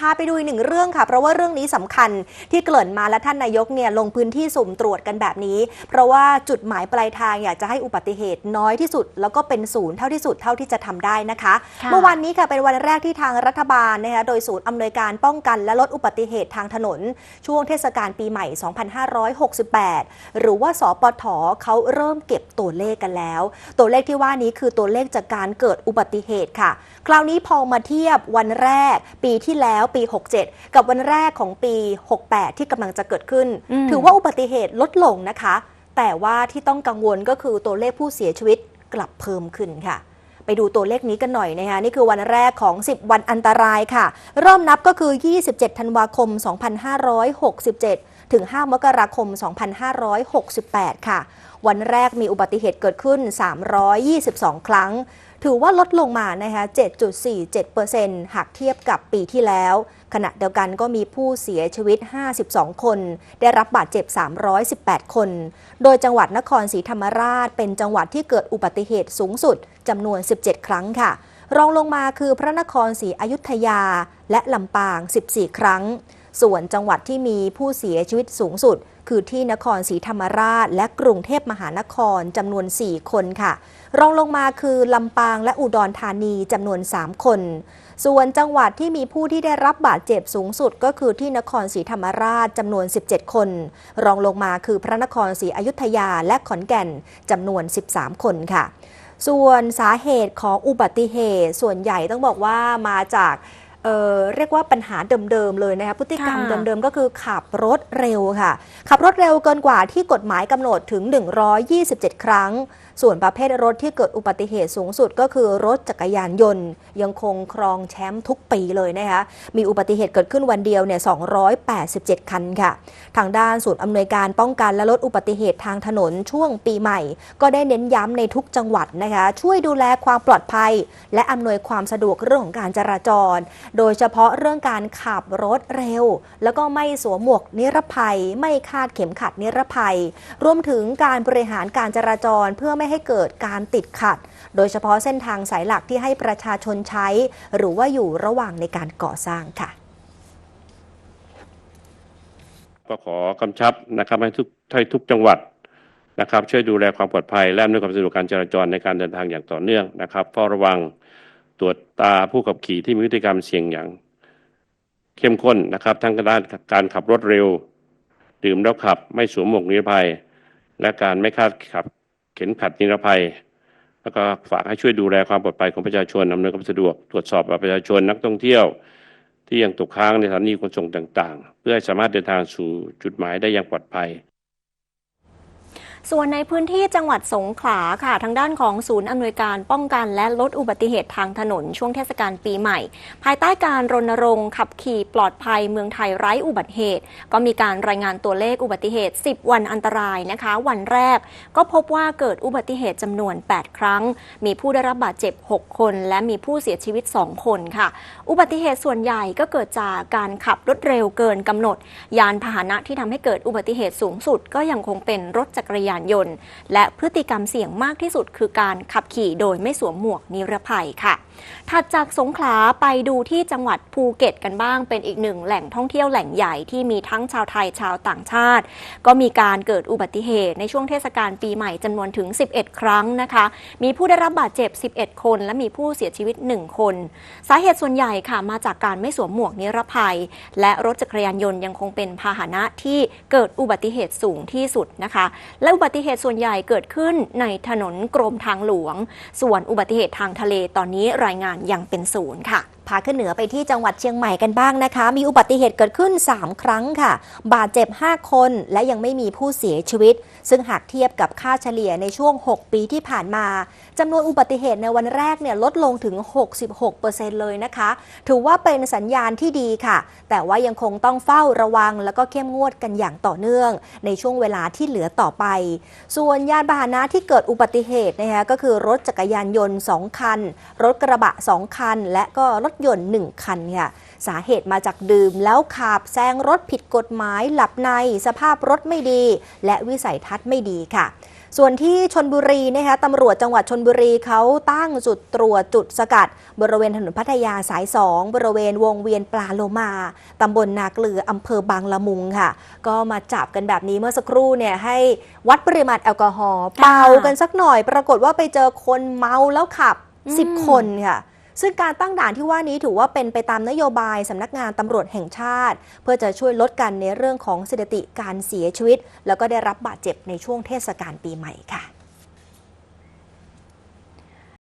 พาไปดูอีกหนึ่งเรื่องค่ะ เพราะว่าเรื่องนี้สำคัญที่เกริ่นมาและท่านนายกเนี่ยลงพื้นที่สุ่มตรวจกันแบบนี้ เพราะว่าจุดหมายปลายทางอยากจะให้อุบัติเหตุน้อยที่สุด แล้วก็เป็นศูนย์เท่าที่สุดเท่าที่จะทำได้นะคะค่ะเมื่อวันนี้ค่ะเป็นวันแรกที่ทางรัฐบาลนะคะโดยศูนย์อำนวยการป้องกันและลดอุบัติเหตุทางถนน ช่วงเทศกาลปีใหม่ 2568 หรือว่าสปทเขาเริ่มเก็บตัวเลขกันแล้ว ตัวเลขที่ว่านี้คือตัวเลขจากการเกิดอุบัติเหตุค่ะ คราวนี้พอมาเทียบวันแรกปีที่แล้วปี 67 กับวันแรกของปี 68 ที่กำลังจะเกิดขึ้นอืมถือว่าอุบัติเหตุลดลงนะคะ แต่ว่าที่ต้องกังวลก็คือตัวเลขผู้เสียชีวิตกลับเพิ่มขึ้นค่ะ ไปดูตัวเลขนี้กันหน่อยนะคะนี่คือวันแรกของ 10 วันอันตรายค่ะ เริ่มนับก็คือ 27 ธันวาคม 2567 ถึง 5 มกราคม 2568 ค่ะ วันแรกมีอุบัติเหตุเกิดขึ้น 322 ครั้ง ถือว่าลดลงมานะคะ7.47%หากเทียบกับปีที่แล้ว ขณะเดียวกันก็มีผู้เสียชีวิต 52 คน ได้รับบาดเจ็บ 318 คน โดยจังหวัดนครศรีธรรมราช เป็นจังหวัดที่เกิดอุบัติเหตุสูงสุดจำนวน 17 ครั้งค่ะรองลงมาคือพระนครศรีอยุธยาและลำปาง 14 ครั้ง ส่วนจังหวัดที่มีผู้เสียชีวิตสูงสุด คือที่นครศรีธรรมราช และกรุงเทพมหานครจำนวน 4 คนค่ะ รองลงมาคือลำปางและอุดรธานีจำนวน 3 คน ส่วนจังหวัดที่มีผู้ที่ได้รับบาดเจ็บสูงสุด ก็คือที่นครศรีธรรมราชจำนวน 17 คน รองลงมาคือพระนครศรีอยุธยาและขอนแก่นจำนวน 13 คนค่ะ ส่วนสาเหตุของอุบัติเหตุ ส่วนใหญ่ต้องบอกว่ามาจาก เอ่อเรียกว่าปัญหาเดิมๆเลยนะคะพฤติกรรมค่ะเดิมๆก็คือขับรถเร็วค่ะ ขับรถเร็วเกินกว่าที่กฎหมายกำหนดถึง 127 ครั้ง ส่วนประเภทรถที่เกิดอุบัติเหตุสูงสุดก็คือรถจักรยานยนต์ ยังคงครองแชมป์ทุกปีเลยนะคะมีอุบัติเหตุเกิดขึ้นวันเดียวเนี่ย 287 คันค่ะ ทางด้านศูนย์อำนวยการป้องกันและลดอุบัติเหตุทางถนนช่วงปีใหม่ ก็ได้เน้นย้ำในทุกจังหวัดนะคะ ช่วยดูแลความปลอดภัย และอำนวยความสะดวกเรื่องของการจราจรโดยเฉพาะเรื่องการขับรถเร็ว แล้วก็ไม่สวมหมวกนิรภัย ไม่คาดเข็มขัดนิรภัย รวมถึงการบริหารการจราจรเพื่อไม่ให้เกิดการติดขัด โดยเฉพาะเส้นทางสายหลักที่ให้ประชาชนใช้ หรือว่าอยู่ระหว่างในการก่อสร้างค่ะก็ขอกำชับนะครับให้ทุกให้ทุกจังหวัดนะครับ ช่วยดูแลความปลอดภัยและอำนวยความสะดวกการจราจรในการเดินทางอย่างต่อเนื่องนะครับเฝ้าระวัง ตรวจตาผู้ขับขี่ที่มีพฤติกรรมเสี่ยงอย่าง เข้มข้นนะครับ ทั้งด้านการขับรถเร็ว ดื่มแล้วขับ ไม่สวมหมวกนิรภัย และการไม่คาดขับเข็มขัดนิรภัย แล้วก็ฝากให้ช่วยดูแลความปลอดภัยของประชาชนอำนวยความสะดวกตรวจสอบบัตรประชาชนนักท่องเที่ยว ที่ยังตกค้างในสถานีขนส่งต่าง ๆ เพื่อให้สามารถเดินทางสู่จุดหมายได้อย่างปลอดภัย ส่วนในพื้นที่จังหวัดสงขลาค่ะ ทางด้านของศูนย์อำนวยการป้องกันและลดอุบัติเหตุทางถนนช่วงเทศกาลปีใหม่ ภายใต้การรณรงค์ขับขี่ปลอดภัยเมืองไทยไร้อุบัติเหตุ ก็มีการรายงานตัวเลขอุบัติเหตุ 10 วันอันตรายนะคะ วันแรก ก็พบว่าเกิดอุบัติเหตุจำนวน 8 ครั้ง มีผู้ได้รับบาดเจ็บ 6 คน และมีผู้เสียชีวิต 2 คนค่ะ อุบัติเหตุส่วนใหญ่ก็เกิดจากการขับรถเร็วเกินกำหนด ยานพาหนะที่ทำให้เกิดอุบัติเหตุสูงสุด ก็ยังคงเป็นรถจักรยานยนต์ และพฤติกรรมเสี่ยงมากที่สุดคือการขับขี่โดยไม่สวมหมวกนิรภัยค่ะ ถัดจากสงขลาไปดูที่จังหวัดภูเก็ตกันบ้าง เป็นอีกหนึ่งแหล่งท่องเที่ยวแหล่งใหญ่ที่มีทั้งชาวไทยชาวต่างชาติ ก็มีการเกิดอุบัติเหตุในช่วงเทศกาลปีใหม่จำนวนถึง 11 ครั้งนะคะ มีผู้ได้รับบาดเจ็บ 11 คน และมีผู้เสียชีวิต 1 คน สาเหตุส่วนใหญ่ค่ะมาจากการไม่สวมหมวกนิรภัย และรถจักรยานยนต์ยังคงเป็นพาหนะที่เกิดอุบัติเหตุสูงที่สุดนะคะ และอุบัติเหตุส่วนใหญ่เกิดขึ้นในถนนกรมทางหลวง ส่วนอุบัติเหตุทางทะเลตอนนี้รายงานยังเป็นศูนย์ค่ะ พาขึ้นเหนือไปที่จังหวัดเชียงใหม่กันบ้างนะคะ มีอุบัติเหตุเกิดขึ้น 3 ครั้งค่ะ บาดเจ็บ 5 คนและยังไม่มีผู้เสียชีวิต ซึ่งหากเทียบกับค่าเฉลี่ยในช่วง 6 ปีที่ผ่านมาจำนวนอุบัติเหตุในวันแรกเนี่ยลดลงถึง 66%เลยนะคะ ถือว่าเป็นสัญญาณที่ดีค่ะ แต่ว่ายังคงต้องเฝ้าระวัง แล้วก็เข้มงวดกันอย่างต่อเนื่อง ในช่วงเวลาที่เหลือต่อไป ส่วนยานพาหนะที่เกิดอุบัติเหตุนะคะก็คือรถจักรยานยนต์ 2 คัน รถกระบะ 2 คัน และก็รถยนต์ 1 คันค่ะสาเหตุมาจากดื่มแล้วขับแซงรถผิดกฎหมายหลับในสภาพรถไม่ดี และวิสัยทัศน์ไม่ดีค่ะส่วนที่ชนบุรีนะคะตำรวจจังหวัดชนบุรีเขาตั้งจุดตรวจจุดสกัด บริเวณถนนพัทยาสาย 2 บริเวณวงเวียนปลาโลมาตำบลนาเกลืออำเภอบางละมุงค่ะ ก็มาจับกันแบบนี้เมื่อสักครู่เนี่ยให้วัดปริมาณแอลกอฮอล์เป่ากันสักหน่อย ปรากฏว่าไปเจอคนเมาแล้วขับอืม10 คนค่ะ ซึ่งการตั้งด่านที่ว่านี้ถือว่าเป็นไปตามนโยบายสำนักงานตำรวจแห่งชาติ เพื่อจะช่วยลดกันในเรื่องของสถิติการเสียชีวิต แล้วก็ได้รับบาดเจ็บในช่วงเทศกาลปีใหม่ค่ะ